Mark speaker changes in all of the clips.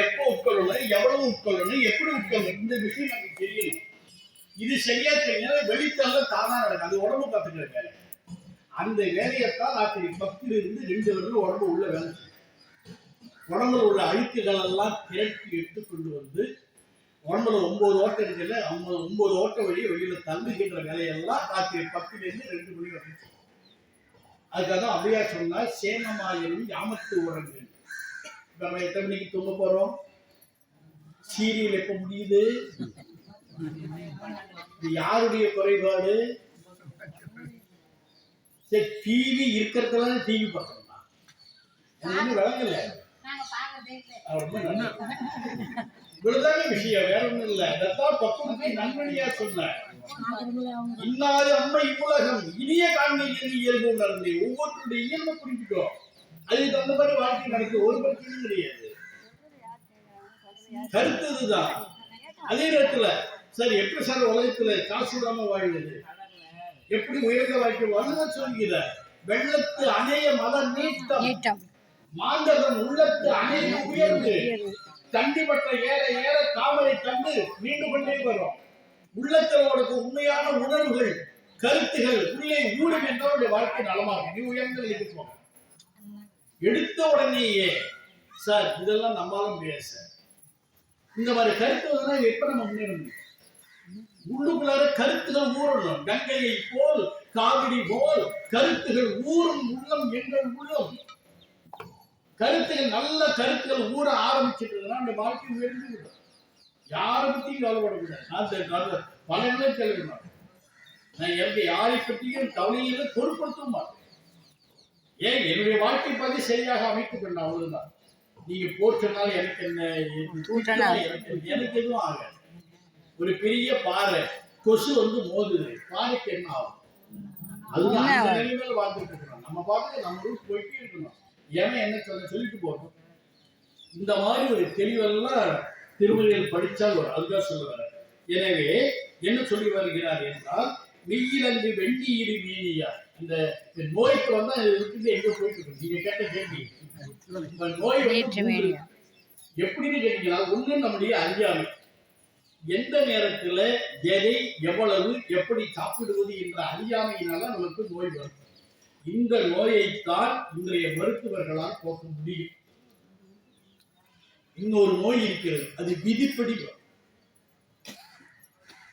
Speaker 1: எப்போ உட்கொள்ளணும் எவ்வளவு உட்கொள்ளணும் எப்படி உட்கொள்ளணும் இந்த விஷயம் நமக்கு தெரியணும். இது சரியா தெரியும் வெளித்தள்ள தானா நடக்கும் அது உடம்பு பார்த்துக்கிற வேலை. அந்த வேலையைத்தான் ராத்திரி பத்துல இருந்து ரெண்டு வருடம் உடம்பு உள்ள வேலை உடம்புல உள்ள அழுக்குகள் எல்லாம் திரட்டி எடுத்து கொண்டு வந்து உடம்புல ஒன்பது ஓட்டம் இருக்குல்ல அவங்க ஒன்பது ஓட்ட வழியை வெளியில தள்ளுகின்ற வேலையெல்லாம் ராத்திரி பத்துல இருந்து ரெண்டு மணி வரைக்கும் அதுக்காக தான் அப்படியா சொன்னா சேமமாயிரும் யாமத்து உறங்கு இப்ப நம்ம எத்தனை மணிக்கு தூங்க போறோம்? சீரியல் எப்போ முடியுது? யாருடைய குறைபாடு? சரி டிவி இருக்கிறதுல டிவி பார்க்கணுமா? அது ஒண்ணும் விளங்கல.
Speaker 2: நாங்க
Speaker 1: விஷயம் வேற ஒண்ணும் இல்ல. அதான் பக்குவத்தை நன்மணியா சொன்னேன். இன்னாது அம்மை இவ்வுலகம் இனிய காண்கையில் இயல்பு உணர்ந்து ஒவ்வொருத்தருடைய இயல்பை குறிப்பிட்டோம் அதுக்கு தகுந்த மாதிரி வாழ்க்கை நடக்குது ஒரு பிரச்சனையும் கிடையாது. கருத்து இதுதான் அதே நேரத்துல சார் எப்படி சார் உலகத்துல காசு விடாம வாழ்வது எப்படி உயர்ந்த வாழ்க்கை வாழ்தான் சொல்கிற வெள்ளத்து அணைய மத நீட்டம். மாந்தவன் உள்ளத்து அணைய உயர்ந்து தண்டிப்பட்ட ஏற ஏற தாமரை கண்டு மீண்டு கொண்டே வரும். உள்ளத்துல உனக்கு உண்மையான உணர்வுகள் கருத்துகள் உள்ளே ஊடும் என்றால் வாழ்க்கை நலமாகும். நீ உயர்ந்த போக எடுத்த உடனேயே சார் இதெல்லாம் நம்மளால முடியாது சார். இந்த மாதிரி கருத்துகள் எப்ப நம்ம முன்னேறணும். உள்ளுக்குள்ளார கருத்துகள் ஊறணும். கங்கையை போல் காவிரி போல் கருத்துகள் ஊறும் உள்ளம் எங்கள் உள்ளம். கருத்துகள் நல்ல கருத்துகள் ஊற ஆரம்பிச்சிட்டதுன்னா அந்த வாழ்க்கை உயர்ந்து விடும். யாரை பத்தியும் கவலைப்படக்கூடாது. நான் தெ- நான் பல இடங்களில் கேள்வி மாட்டேன் நான் எப்படி யாரை பற்றியும் கவலையில பொருட்படுத்தவும் மாட்டேன். ஏன் என்னுடைய வாழ்க்கை பத்தி சரியாக அமைத்துக் கொண்டேன் அவ்வளவுதான். நீங்க போற்றனால எனக்கு என்ன. எனக்கு எதுவும் ஆகாது. ஒரு பெரிய பாறை கொசு வந்து மோதுது. பாறைக்கு என்ன ஆகும்? அதுதான் அந்த? நிலைமையில வாழ்ந்துட்டு இருக்கிறோம். நம்ம பாட்டுக்கு நம்ம ரூட் போயிட்டே இருக்கணும். ஏன் என்ன சொல்ல சொல்லிட்டு போகணும். இந்த மாதிரி ஒரு தெளிவெல்லாம் திருமலையில் படித்தால் வரும் அதுதான் சொல்லுவார். எனவே என்ன சொல்லி வருகிறார் என்றால் மெய்யிலங்கு வெண்ணீர் மீனியா இந்த நோய்க்கு வந்தா இருக்குது எங்க போயிட்டு இருக்கு நீங்க கேட்ட கேள்வி. நோய். எப்படின்னு கேட்டீங்கன்னா ஒண்ணு நம்முடைய அறியாமை. எந்த நேரத்துல எதை எவ்வளவு எப்படி சாப்பிடுவது என்ற அறியாமையினால நமக்கு நோய் வரும். இந்த நோயைத்தான் இன்றைய மருத்துவர்களால் போக்க முடியும். இன்னொரு நோய் இருக்கிறது. அது விதிப்படி வரும்.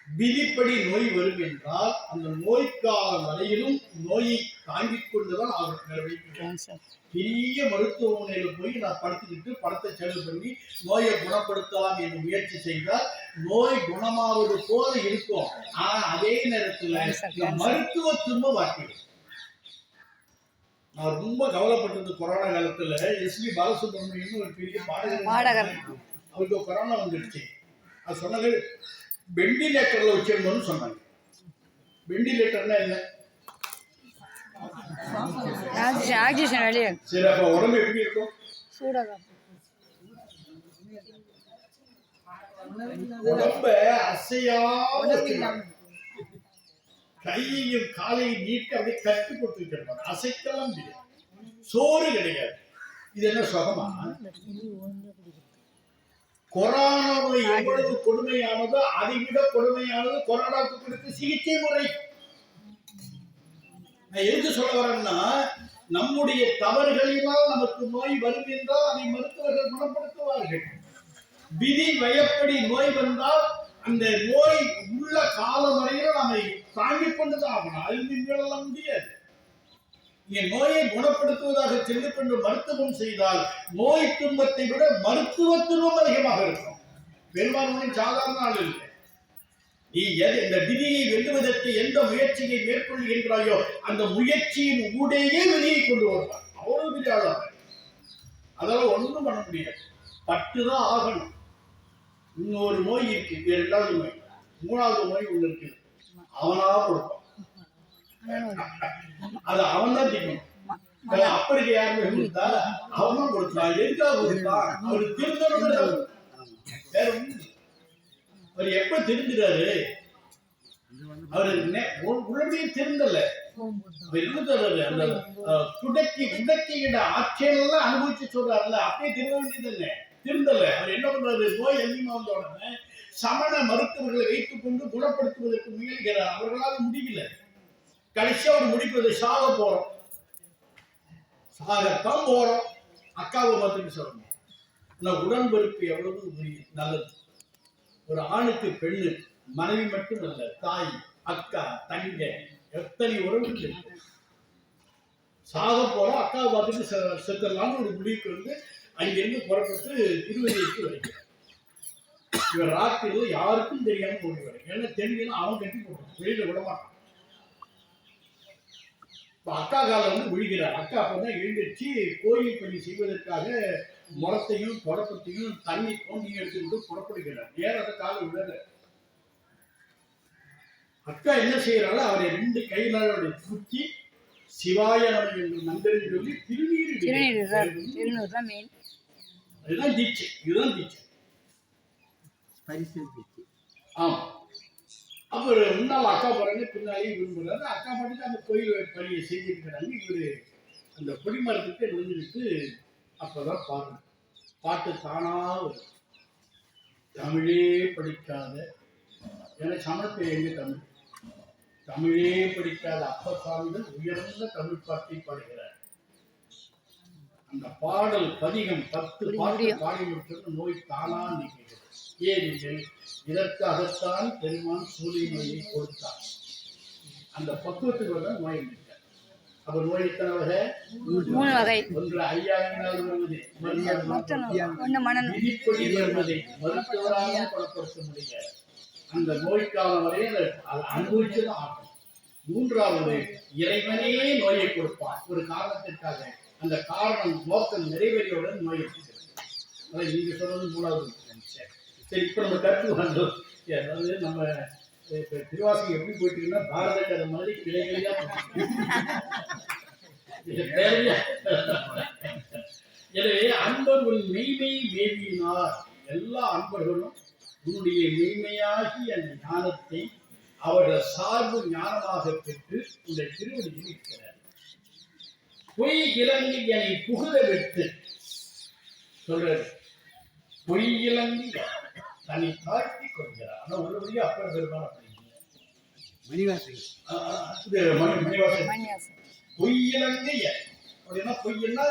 Speaker 1: விதிப்படி நோய் வரும் என்றால் அந்த நோய்க்கால வரையிலும் நோயை தாங்கிக் கொண்டுதான் அவர் நிறைவேற்ற
Speaker 2: கேன்சர்
Speaker 1: பெரிய மருத்துவமனையில போய் நான் படுத்துக்கிட்டு படத்தை செலவு பண்ணி நோயை குணப்படுத்தலாம் என்று முயற்சி செய்தால் நோய் குணமாவது போல இருக்கும். ஆனா அதே நேரத்துல. மருத்துவ துன்பம் வாக்கிடும் நான் ரொம்ப கவலைப்பட்டது கொரோனா காலத்துல எஸ்பி பாலசுப்ரமணியம் ஒரு பெரிய பாடகர்
Speaker 2: பாடகர்.
Speaker 1: அவருக்கு கொரோனா வந்துடுச்சு அது சொன்னது வெண்டிலேட்டர்ல வச்சிருந்தோம்னு சொன்னாங்க. வெண்டிலேட்டர்னா என்ன?
Speaker 2: ஆக்சிஜன் வெளியே.
Speaker 1: சரி அப்ப உடம்பு எப்படி இருக்கும்?
Speaker 2: சூடாக
Speaker 1: உடம்ப அசையாம வச்சிருப்பாங்க. கையையும் காலையும் நீட்டி அப்படியே கட்டி போட்டு வச்சிருப்பாங்க. அசைக்கலாம் முடியாது. சோறு கிடையாது. இது என்ன சுகமா? கொரோனா நோய் எவ்வளவு கொடுமையானதோ அதை விட கொடுமையானது கொரோனாவுக்கு கொடுத்த சிகிச்சை முறை. நான் எதுக்கு சொல்ல வரேன்னா நம்முடைய தவறுகளினால் நமக்கு நோய் வரும் என்றால் அதை மருத்துவர்கள் குணப்படுத்துவார்கள். விதி வயப்படி நோய் வந்தால் அந்த நோய் உள்ள காலம் வரையில நம்மை தாங்கிக் கொண்டுதான் ஆகணும். அதில் மீளலாம் முடியாது. நீங்க நோயை குணப்படுத்துவதாக சென்று கொண்டு மருத்துவம் செய்தால் நோய் துன்பத்தை விட மருத்துவ துன்பம் அதிகமாக இருக்கும். பெரும்பான்மையின் சாதாரண ஆள் இல்லை. நீ இந்த விதியை வெல்லுவதற்கு எந்த முயற்சியை மேற்கொள்கின்றாயோ அந்த முயற்சியின் ஊடேயே விதியை கொண்டு வருவார் அவ்வளவு பெரிய ஆளாக அதெல்லாம் ஒண்ணும் பண்ண முடியாது. பட்டு தான் ஆகணும். இன்னொரு நோய் இருக்கு. இரண்டாவது நோய். மூணாவது நோய் ஒண்ணு இருக்கு. அவனா கொடுப்பான். அது அவன் தான் திக்கணும் அப்படி அப்பருக்கு யாருமே கொடுத்தா அவன் தான் கொடுத்தான் எதுக்காக கொடுத்தான் அவரு திருந்தணும் வேற அவர் எப்ப தெரிஞ்சுறாரு அவரு நெ- உ- உள்ளபடியே திருந்தல. அப்ப என்ன சொல்றது அந்த துடக்கி துடக்கியிட ஆட்சியெல்லாம் அனுபவிச்சு சொல்றாருல அப்படியே திரும்ப வேண்டியதில்லை திருந்தல. அவர் என்ன பண்றாரு? நோய் அதிகமா வந்த உடனே சமண மருத்துவர்களை வைத்துக் கொண்டு குணப்படுத்துவதற்கு முயல்கிறார். அவர்களால் முடியல கடைசியா ஒரு முடிப்பது சாக போறோம். சாகத்தான் போறோம். அக்காவை பார்த்துட்டு சொல்லணும் ஆனா உடன்பருப்பு எவ்வளவு உரிய- நல்லது. ஒரு ஆணுக்கு பெண்ணு மனைவி மட்டும் அல்ல தாய் அக்கா தங்க எத்தனை உறவு சாக போறோம் அக்காவை பார்த்துட்டு செத்துடலாம்னு ஒரு முடிவுக்கு வந்து அங்கிருந்து புறப்பட்டு திருவதிக்கு வருகிறார். இவர் ராத்திரியில் யாருக்கும் தெரியாம ஓடி வரும் ஏன்னா தெரிஞ்சுன்னா அவன் கட்டி போடுறான் வெளியில விட மாட்டான் இப்ப அக்கா காலம் வந்து விழுகிறார். அக்கா அப்பதான் எழுந்திருச்சு கோயில் பணி செய்வதற்காக முறத்தையும் தொடப்பத்தையும் தண்ணி தோண்டி எடுத்துக்கிட்டு புறப்படுகிறார். ஏறத காலம் விடல அக்கா என்ன செய்யறாள் அவரை ரெண்டு கையிலால் அவரை தூக்கி சிவாய என்று மந்திரம் சொல்லி திருநீர்.
Speaker 2: தான் தான்
Speaker 1: இதுதான் தீட்சை. இதுதான் தீட்சை. ஆமா அப்புறம் முன்னால் அக்கா போறாங்க பின்னாலேயே விரும்புறாரு. அக்கா பாட்டுக்கு அந்த கோயில் பணியை செஞ்சுட்டு இருக்கிறாங்க இவரு அந்த கொடிமரத்துக்கு விழுந்துட்டு அப்பதான் பாடு பாட்டு தானா வரும். தமிழே படிக்காத ஏன்னா சமணத்தில் எங்க தமிழ்? தமிழே படிக்காத அப்ப சுவாமிகள் உயர்ந்த தமிழ் பாட்டை பாடுகிறார். அந்த பாடல் பதிகம் பத்து பாட்டு. பாடி முடிச்சது நோய் தானா நீக்கிறது ஏனெனில் இதற்காகத்தான் பெருமான் சூரிய நோயை கொடுத்தார். அந்த பக்குவத்துக்கு வர நோய் அப்ப நோய் எத்தனை வகை?
Speaker 2: மூணு வகை.
Speaker 1: ஒன்று ஐயாயிரம் வருவது
Speaker 2: ஒன்று மனநோய்
Speaker 1: விதிப்படி வருவதை மருத்துவராக குணப்படுத்த முடியாது அந்த நோய்க்காலம் வரை அதை அதை அனுபவிச்சுதான் ஆகும். மூன்றாவது இறைவனே நோயை கொடுப்பான் ஒரு காரணத்திற்காக. அந்த காரணம் நோக்கம் நிறைவேறியவுடன் நோய் இருக்கிறது அதை நீங்க சொல்றது மூணாவது. சரி. இப்போ நம்ம கருத்து வந்தோம். அதாவது நம்ம இப்போ திருவாசி எப்படி போயிட்டீங்கன்னா பாரத கதை மாதிரி கிளைகளையா இது தேவையா எனவே அன்பர்கள் மெய்மை மேவினார். எல்லா அன்பர்களும் உன்னுடைய மெய்மையாகி அந்த ஞானத்தை அவர்கள் சார்பு ஞானமாக பெற்று இந்த திருவடியில் இருக்கிறார். பொய் இலங்கை என்னை புகுத விட்டு சொல்றது பொய் இலங்கை தன்னை தாழ்த்தி கொள்கிறார். ஆனா ஒரு வழியா அப்பர் பெருமாள் அப்படி பொய்யிலங்கைய அப்படின்னா பொய்யன்னா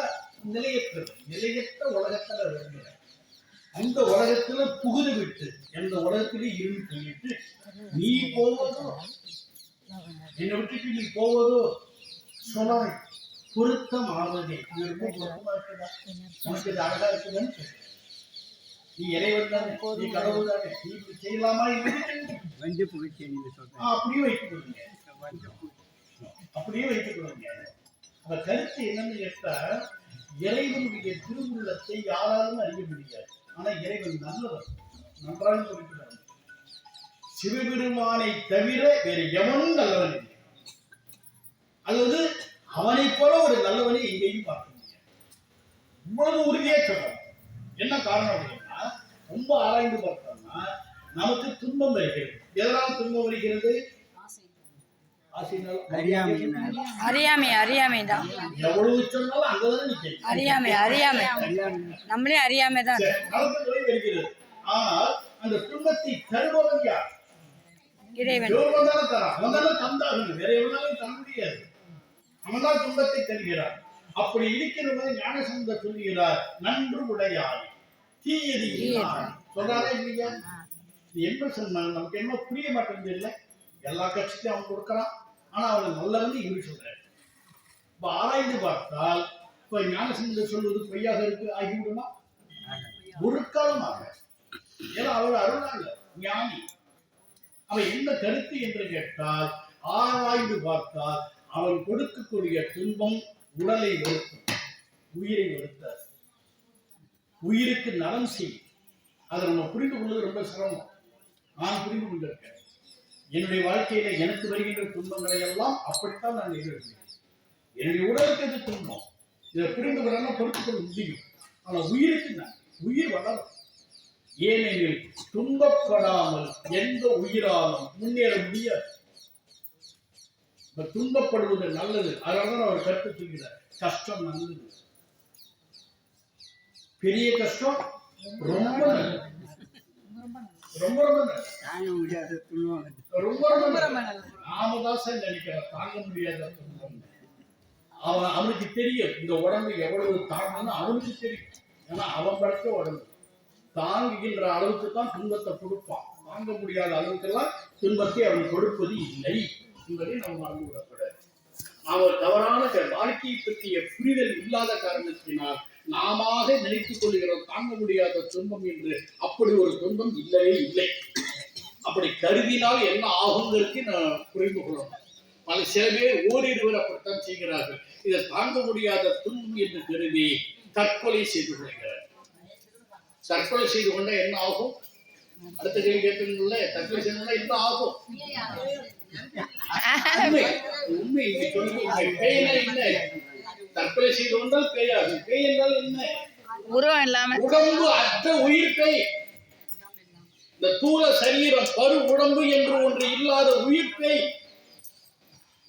Speaker 1: நிலையற்றது. நிலையற்ற உலகத்துல இருக்கிற அந்த உலகத்துல புகுது விட்டு எந்த உலகத்திலே இருந்து சொல்லிட்டு நீ போவதோ என்னை விட்டுட்டு நீ போவதோ சொன்னாய் பொருத்தம் ஆவதே. உனக்கு இது அழகா இருக்குதுன்னு. நீ இறைவன் தானே நீ கடவுள் தானே நீ செய்யலாமா
Speaker 3: வஞ்ச புகழ்ச்சி நீங்க சொல்றேன்
Speaker 1: அப்படியே வைத்துக் கொள்ளுங்க.
Speaker 3: வஞ்ச புகழ்ச்சி
Speaker 1: அப்படியே வைத்துக் கொள்ளுங்க. அந்த கருத்து என்னன்னு கேட்டா இறைவனுடைய திருவுள்ளத்தை யாராலும் அறிய முடியாது. ஆனா இறைவன் நல்லவர். நன்றாக இருக்கிறார் சிவபெருமானை தவிர வேறு எவனும் நல்லவன் இல்லை. அதாவது அவனைப் போல ஒரு நல்லவனை எங்கேயும் பார்க்க முடியாது. இவ்வளவு உறுதியா சொல்றான். என்ன காரணம் ரொம்ப ஆராய்ந்து பார்த்தோம்னா நமக்கு துன்பம் வருகிறது. எதனால் துன்பம் வருகிறது?
Speaker 2: அறியாமை. அறியாமை தான்.
Speaker 1: எவ்வளவு சொன்னாலும் அங்கதான் நிற்கும்
Speaker 2: அறியாமை அறியாமை. நம்மளே அறியாமை தான்.
Speaker 1: வருகிறது. ஆனால் அந்த துன்பத்தை தருபவன் யார்?
Speaker 2: இறைவன்.
Speaker 1: தந்தாகணும் வேற எவனாலும் தர முடியாது. அவன் தான் துன்பத்தை தருகிறார் அப்படி இருக்கிறவரை ஞானசந்த சொல்லுகிறார் நன்று உடையாய். தீயது. சொல்றாரா இல்லையா இது என்ன சொன்னாங்க நமக்கு என்ன புரிய மாட்டேங்குது இல்லை? எல்லா கட்சிக்கும் அவன் கொடுக்கறான். ஆனா அவன் நல்லவன்னு இவரு சொல்றாரு. இப்ப ஆராய்ந்து பார்த்தால் இப்ப ஞானசந்த சொல்வது பொய்யாக இருக்கு ஆகிவிடுமா? ஒரு காலமாக. ஏன்னா அவர் அருளாங்க ஞானி. அவன் என்ன கருத்து என்று கேட்டால் ஆராய்ந்து பார்த்தால் அவன் கொடுக்கக்கூடிய துன்பம் உடலை வருத்தும் உயிரை வருத்தாது உயிருக்கு நலம் செய்யும் அதை நம்ம புரிந்து கொள்வது ரொம்ப சிரமம். நான் புரிந்து கொண்டிருக்கேன். என்னுடைய வாழ்க்கையில எனக்கு வருகின்ற துன்பங்களை எல்லாம் அப்படித்தான் நான் எதிர்க்கிறேன். என்னுடைய உடலுக்கு எது துன்பம்? இதை புரிந்து கொள்ள பொறுத்து கொள்ள முடியும். ஆனா உயிருக்கு நான் உயிர் வளரும். ஏனெனில் துன்பப்படாமல் எந்த உயிராலும் முன்னேற முடியாது. துன்பப்படுவது நல்லது. அதனால அவர் கற்று சொல்கிறார் கஷ்டம் நல்லது. பெரிய கஷ்டம் ரொம்ப ரொம்ப ரொம்ப ரொம்ப ரொம்ப சார் நினைக்கிறோம் தாங்க முடியாத அவன் அவனுக்கு தெரியும் இந்த உடம்பு எவ்வளவு தாங்கன்னு அவனுக்கு தெரியும். ஏன்னா அவன் படைச்ச உடம்பு. தாங்குகின்ற அளவுக்கு தான் துன்பத்தை கொடுப்பான். தாங்க முடியாத அளவுக்கெல்லாம் துன்பத்தை அவன் கொடுப்பது இல்லை என்பதை நம்ம மறந்து விடக்கூடாது அவர் தவறான வாழ்க்கையை பற்றிய புரிதல் இல்லாத காரணத்தினால் நாமாக நினைத்துக் கொள்கிறோம் தாங்க முடியாத துன்பம் என்று. அப்படி ஒரு துன்பம் இல்லவே இல்லை. அப்படி கருதினால் என்ன ஆகுங்கிறதுக்கு நான் புரிந்து கொள்ளணும். பல சில பேர் ஓரிருவர் அப்படித்தான் செய்கிறார்கள். இதை தாங்க முடியாத துன்பம் என்று கருதி தற்கொலை செய்து கொள்கிறார். தற்கொலை செய்து கொண்டா என்ன ஆகும்? அடுத்த கேள்வி கேட்கணும்ல தற்கொலை செய்து என்ன ஆகும்? உண்மை. உண்மை. இங்க தற்கொலை செய்து கொண்டால் பேயாகும் பேய் என்றால் என்ன?
Speaker 2: உருவம் இல்லாம.
Speaker 1: உடம்பு அற்ற உயிர் பேய். இந்த தூள சரீரம் பரு உடம்பு என்று ஒன்று இல்லாத உயிர் பேய்.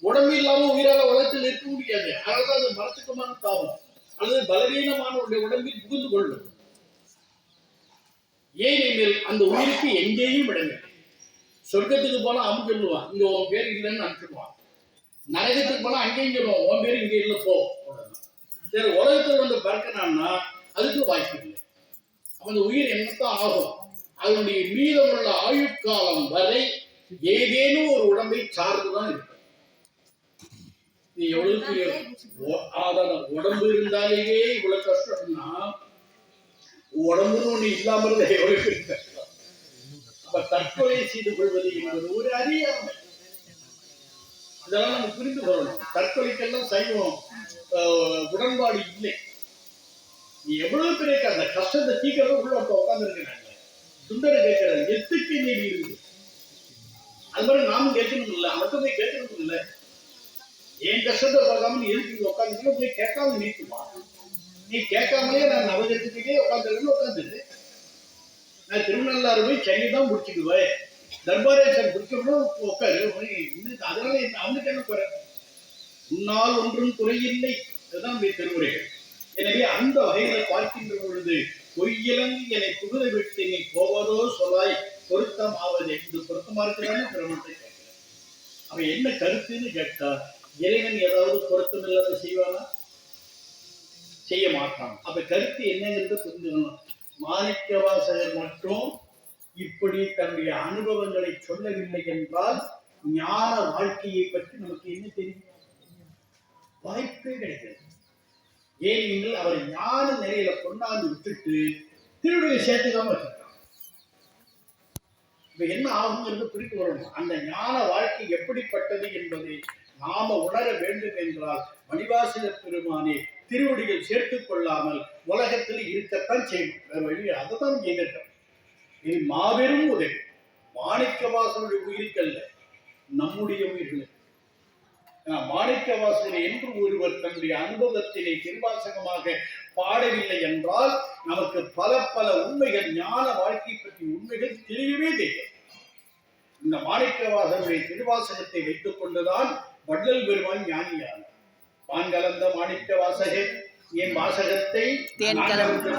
Speaker 1: உடம்பு இல்லாம உயிரால உலகத்தில் இருக்க முடியாது. அதாவது அது மரத்துக்குமான தாவும் அல்லது பலவீனமான உடைய உடம்பில் புகுந்து கொள்ளும். ஏனெனில் அந்த உயிருக்கு எங்கேயும் இடமில்லை சொர்க்கத்துக்கு போனா அவன் சொல்லுவான். இங்க உன் பேர் இல்லைன்னு அனுப்பிடுவான் நரகத்துக்கு போனா அங்கேயும் சொல்லுவான் உன் பேர் இங்கே இல்லை போ. சரி உலகத்துல வந்து பறக்கணும்னா அதுக்கு வாய்ப்பு இல்லை. அப்போ அந்த உயிர் என்னத்தான் ஆகும்? அதனுடைய மீதமுள்ள ஆயுட்காலம் வரை ஏதேனும் ஒரு உடம்பை சார்ந்துதான் இருக்கும். நீ எவ்வளவு அதான் உடம்பு இருந்தாலேயே இவ்வளவு கஷ்டம்னா உடம்புன்னு ஒண்ணு இல்லாம இருந்த எவ்வளவு கஷ்டம். அப்ப தற்கொலை செய்து கொள்வது என்பது ஒரு அறியாமை. இதெல்லாம் நம்ம புரிந்து கொள்ளணும். தற்கொலைக்கெல்லாம் சைவம் ஆஹ், உடன்பாடு இல்லை. நீ எவ்வளவு பெரிய அந்த கஷ்டத்தை தீக்கிறது உள்ள உட்கார்ந்து இருக்கிறாங்க சுந்தர கேட்கிறாரு எத்துக்கு நீதி இருக்கு அது மாதிரி நாமும் கேட்கணும் இல்ல. அவர்கிட்ட போய் கேட்கணும் இல்லை. என் கஷ்டத்தை பார்க்காம நீ எதுக்கு உட்காந்து போய் கேட்காம நீக்குமா நீ கேட்காமலே நான் நவஜத்துக்கே உட்காந்துருக்கேன்னு உட்காந்துரு நான் திருநள்ளாறு போய் சென்னை தான் முடிச்சுக்குவேன் தர்பாரேசன் பிடிக்கணும் உட்காரு அதனால என்ன- அவனுக்கு என்ன குறை உன்னால் ஒன்றும் குறையில்லை இதுதான் திருமுறைகள் எனவே அந்த வகையில பார்க்கின்ற பொழுது பொய்யிலங்கு என்னை புகுத விட்டு நீ போவதோ சொல்லாய் பொருத்தம் ஆவது என்று பொருத்தமா இருக்கிறான்னு பிரமத்தை கேட்கிறேன். அவன் என்ன கருத்துன்னு கேட்டா இறைவன் ஏதாவது பொருத்தம் இல்லாத செய்வானா? செய்ய மாட்டான். அப்ப கருத்து என்னங்கிறத புரிஞ்சுக்கணும். மாணிக்க வாசகர் மற்றும் இப்படி தன்னுடைய அனுபவங்களை சொல்லவில்லை என்றால் ஞான வாழ்க்கையை பற்றி நமக்கு என்ன தெரியும்? வாய்ப்பே கிடைக்கிறது ஏனெனில் அவர் ஞான நிலையில கொண்டாந்து விட்டுட்டு திருடைய சேர்த்துக்காம வச்சிருக்காங்க. இப்ப என்ன ஆகுங்கிறது புரிந்து வரணும் அந்த ஞான வாழ்க்கை எப்படிப்பட்டது என்பதை நாம உணர வேண்டும் என்றால் மணிவாசக பெருமானே திருவடிகள் சேர்த்துக் கொள்ளாமல் உலகத்தில் இருக்கத்தான் செய்யணும் வேற வழி அதுதான் எதிர்க்கம் இது மாபெரும் உதவி. மாணிக்கவாசனுடைய உயிருக்கல்ல நம்முடைய உயிர்களுக்கு மாணிக்கவாசகர் என்று ஒருவர் தன்னுடைய அனுபவத்தினை திருவாசகமாக பாடவில்லை என்றால் நமக்கு பல பல உண்மைகள் ஞான வாழ்க்கை பற்றி உண்மைகள் தெரியவே தெரியும் இந்த மாணிக்கவாசகருடைய திருவாசகத்தை வைத்துக் கொண்டுதான் வள்ளல் பெருமான் ஞானியானார். பான்கலந்த மாணிக்க வாசகன் என் வாசகத்தை
Speaker 2: தேன்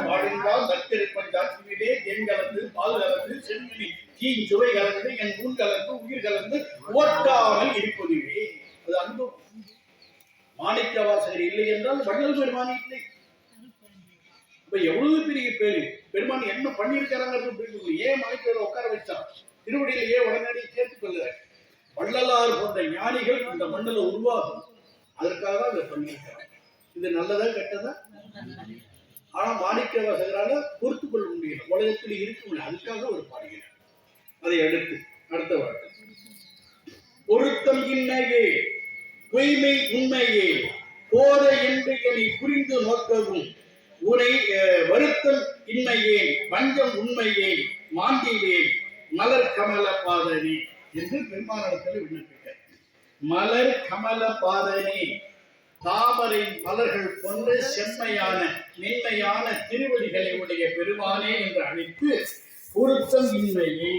Speaker 1: பாடினால் நற்கருப்பன் ஜாத்தியிலே தேன் கலந்து பால் கலந்து செம்மணி தீன் சுவை கலந்து என் ஊன் கலந்து உயிர் கலந்து ஓட்டாமல் இருப்பதுவே. அது அனுபவம் மாணிக்க வாசகர் இல்லை என்றால் வள்ளல் பெருமான் இல்லை. இப்ப எவ்வளவு பெரிய பேரு? பெருமான் என்ன பண்ணியிருக்கிறாங்கிறது புரிந்து ஏன் மாணிக்கரை உட்கார வச்சான் திருவடியில ஏன் உடனடி சேர்த்துக் கொள்கிறார் வள்ளலார் போன்ற ஞானிகள் இந்த மண்ணில் உருவாகும். அதற்காக அதை பண்ணியிருக்கிறார். இது நல்லதா கெட்டதா? ஆனா மாணிக்க வாசகரால பொறுத்து கொள்ள முடியல. உலகத்தில் இருக்க முடியல அதுக்காக ஒரு பாடுகிறார். அதை அடுத்து அடுத்த வார்த்தை. பொருத்தம் இன்னையே பொய்மை உண்மையே போத என்று என்னை புரிந்து நோக்கவும் உரை அஹ், வருத்தம் இன்மையே வஞ்சம் உண்மையே மாண்டிலேன் மலர் கமல பாதனி என்று பெருமானிடத்தில் விண்ணப்பிட்டார் மலர் கமல பாதனி தாமரை மலர்கள் போன்ற செம்மையான மென்மையான திருவடிகளை உடைய பெருமானே என்று அழைத்து பொருத்தம் இன்மையை.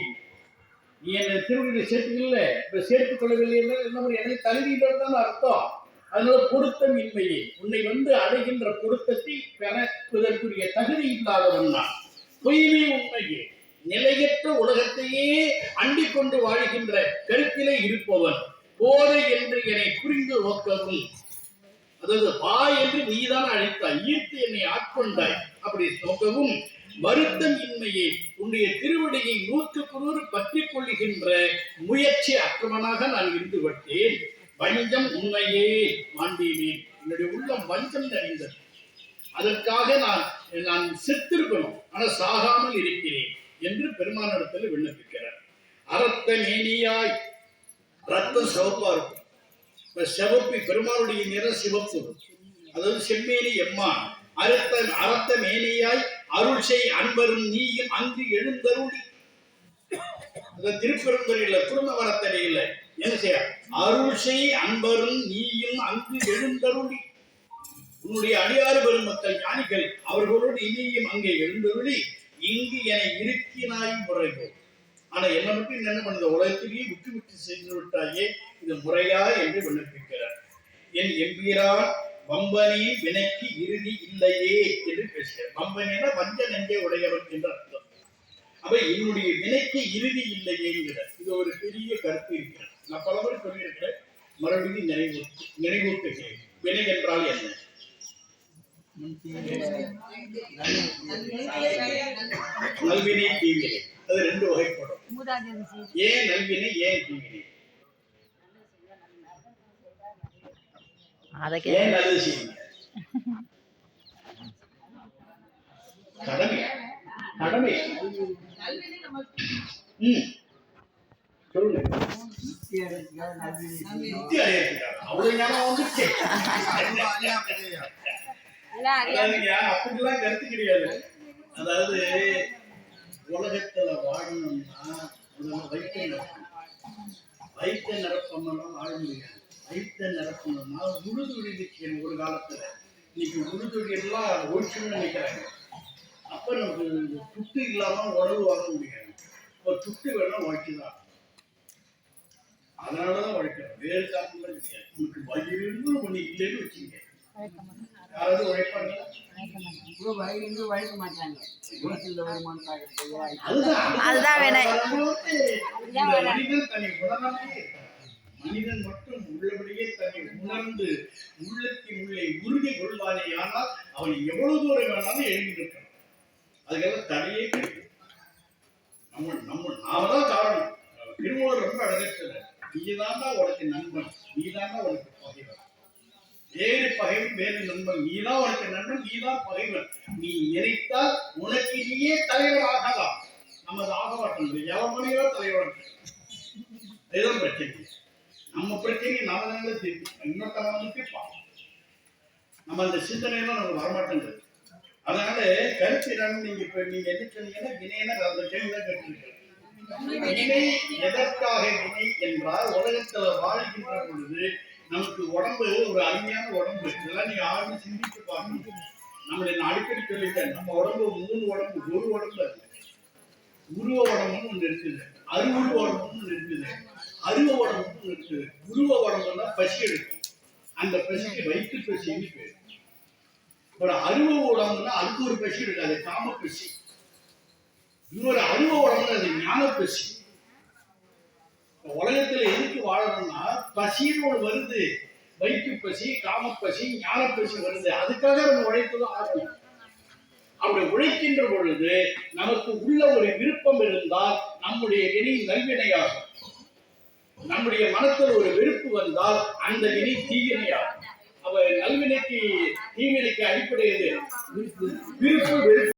Speaker 1: நீ என்னை திருவள்ளுவர் சேர்த்துக்கல? இப்ப சேர்த்துக் கொள்ளவில்லை என்றால் என்ன என்னை தகுதியினர் தான் அர்த்தம். அதனால பொருத்தம் இன்மையை. உன்னை வந்து அடைகின்ற பொருத்தத்தை பெறப்பதற்குரிய தகுதி இல்லாதவன் நான். பொய்மை உண்மையே. நிலையற்ற உலகத்தையே அண்டிக் கொண்டு வாழ்கின்ற கருத்திலே இருப்பவன். போதை என்று என்னை புரிந்து நோக்கவும் அதாவது வா என்று நீதான் அழைத்தாய் ஈர்த்து என்னை ஆட்கொண்டாய். அப்படி நோக்கவும் வருத்தம் இன்மையை. உன்னுடைய திருவடியை நூற்றுக்கு நூறு பற்றிக் கொள்ளுகின்ற முயற்சி அற்றவனாக நான் இருந்து விட்டேன் வஞ்சம் உண்மையே மாண்டினேன் என்னுடைய உள்ளம் வஞ்சம் நிறைந்தது. அதற்காக நான் நான் செத்திருக்கணும். ஆனால் சாகாமல் இருக்கிறேன் என்று பெருமானிடத்தில் விண்ணப்பிக்கிறார். அரத்த மேனியாய் ரத்தம் சிவப்பா இருக்கும். இப்ப சிவப்பு பெருமாளுடைய நிறம் சிவப்பு. அதாவது செம்மேனி எம்மா அறுத்த அறத்த மேனியாய் அருள் செய் அன்பரும் நீயும் அங்கு எழுந்தருளி. அந்த திருப்பெருந்துறையில குடும்ப என்ன செய்ய? அருள் செய் அன்பரும் நீயும் அங்கு எழுந்தருளி. உன்னுடைய அடியாறு பெரும் மக்கள் ஞானிகள் அவர்களோடு இனியும் அங்கே எழுந்தருளி. இங்கு என இருக்கினாய் முறைகோ ஆனா என்ன மட்டும் என்ன பண்ணுது உலகத்திலேயே விட்டு விட்டு சென்று விட்டாயே இது முறையா என்று விண்ணப்பிக்கிறார். என் எம்பீரான் வம்பனின் வினைக்கு இறுதி இல்லையே என்று பேசுகிறார். வம்பனினா வஞ்ச நெஞ்சை உடையவன் என்று அர்த்தம். அப்ப என்னுடைய வினைக்கு இறுதி இல்லையேங்கிறார் இது ஒரு பெரிய கருத்து இருக்கிறது. நான் பல முறை சொல்லியிருக்கிறேன். மறுபடியும் நினைவூட்டு நினைவூட்டுகிறேன். வினை என்றால் என்ன? நல்வினை தீவினை அது ரெண்டு வகைப்படும். ஏன் நல்வினை ஏன் தீவினை ஏன் நல்லது செய்யுங்க. கடமை. கடமை. ம். சொல்லுங்க. அவ்வளவு வந்துச்சு அப்படிலாம் கருத்து கிடையாது. அதாவது உலகத்துல வாழணும்னா முதல்ல வயிற்றை நிரப்பணும். வயிற்றை நிரப்பணும்னா வாழ முடியாது. வயிற்றை நிரப்பணும்னா உழுதுழி நிற்கணும் ஒரு காலத்துல. இன்னைக்கு உழுதுழி எல்லாம் ஒழிச்சுன்னு நினைக்கிறாங்க. அப்ப நமக்கு துட்டு இல்லாம உணவு வாங்க முடியாது. ஒரு துட்டு வேணா உழைச்சுதான் அதனாலதான் உழைக்கிறோம். வேறு காரணம்லாம் கிடையாது. நமக்கு வயிறு ஒண்ணு இல்லைன்னு வச்சுங்க யாராவது உழைப்பாங்களா? அதுதான்
Speaker 2: அதுதான்
Speaker 1: மனிதன் மட்டும் உள்ளபடியே தன்னை உணர்ந்து உள்ளத்தின் உள்ளே உறுதி கொள்வானே ஆனால் அவன் எவ்வளவு தூரம் வேணாலும் எழுதி நிற்கணும் அதுக்கெல்லாம் தடையே கிடையாது. நம்ம நம்ம நாம தான் காரணம் திருமூலர் ரொம்ப அழகற்றது நீதாண்டா உனக்கு நண்பன் நீதாண்டா உனக்கு பகைவன் வேறு பகைவன் வேறு நண்பன். நீதான் உனக்கு நண்பன் நீதான் பகைவன். நீ நினைத்தால் உனக்கு நீயே தலைவர் ஆகலாம் நமது ஆக மாட்டோம் தலைவர் இதுதான் பிரச்சனை. நம்ம பிரச்சனையை நாம தானே தீர்க்கும் வந்து தீர்ப்பான் நம்ம அந்த சிந்தனையெல்லாம் நமக்கு வரமாட்டேங்குது. அதனால கருத்து என்னன்னு நீங்க இப்ப நீங்க என்ன சொன்னீங்கன்னா வினைன்னா அந்த கேள்விதான் கேட்டிருக்கேன். வினை எதற்காக வினை என்றால் உலகத்துல வாழ்கின்ற பொழுது நமக்கு உடம்பு ஒரு அருமையான உடம்பு. இதெல்லாம் நீங்க ஆழ்ந்து சிந்தித்து பாருங்க. நம்மளை நான் அடிக்கடி சொல்லிட்டேன் நம்ம உடம்பு மூணு உடம்பு ஒரு உடம்பு அது. உருவ உடம்புன்னு ஒண்ணு இருக்குது. அருவுருவ உடம்புன்னு ஒண்ணு இருக்குது. அருவ உடம்புன்னு ஒண்ணு இருக்குது. உருவ உடம்புன்னா பசி எடுக்கும். அந்த பசிக்கு வயிற்று பசின்னு பேர். ஒரு அருவ உடம்புன்னா அதுக்கு ஒரு பசி இருக்காது காம பசி. இன்னொரு அருவ உடம்புன்னா அது ஞான பசி. உலகத்துல எதுக்கு வாழணும்னா பசின்னு ஒண்ணு வருது. வைக்கு பசி காமப்பசி ஞானப்பசி வருது. அதுக்காக நம்ம உழைப்பதும் ஆகும். அப்படி உழைக்கின்ற பொழுது நமக்கு உள்ள ஒரு விருப்பம் இருந்தால் நம்முடைய வினை நல்வினையாகும். நம்முடைய மனத்தில் ஒரு வெறுப்பு வந்தால் அந்த வினை தீவினையாகும். அவ நல்வினைக்கு தீவினைக்கு அடிப்படை விருப்பு வெறுப்பு.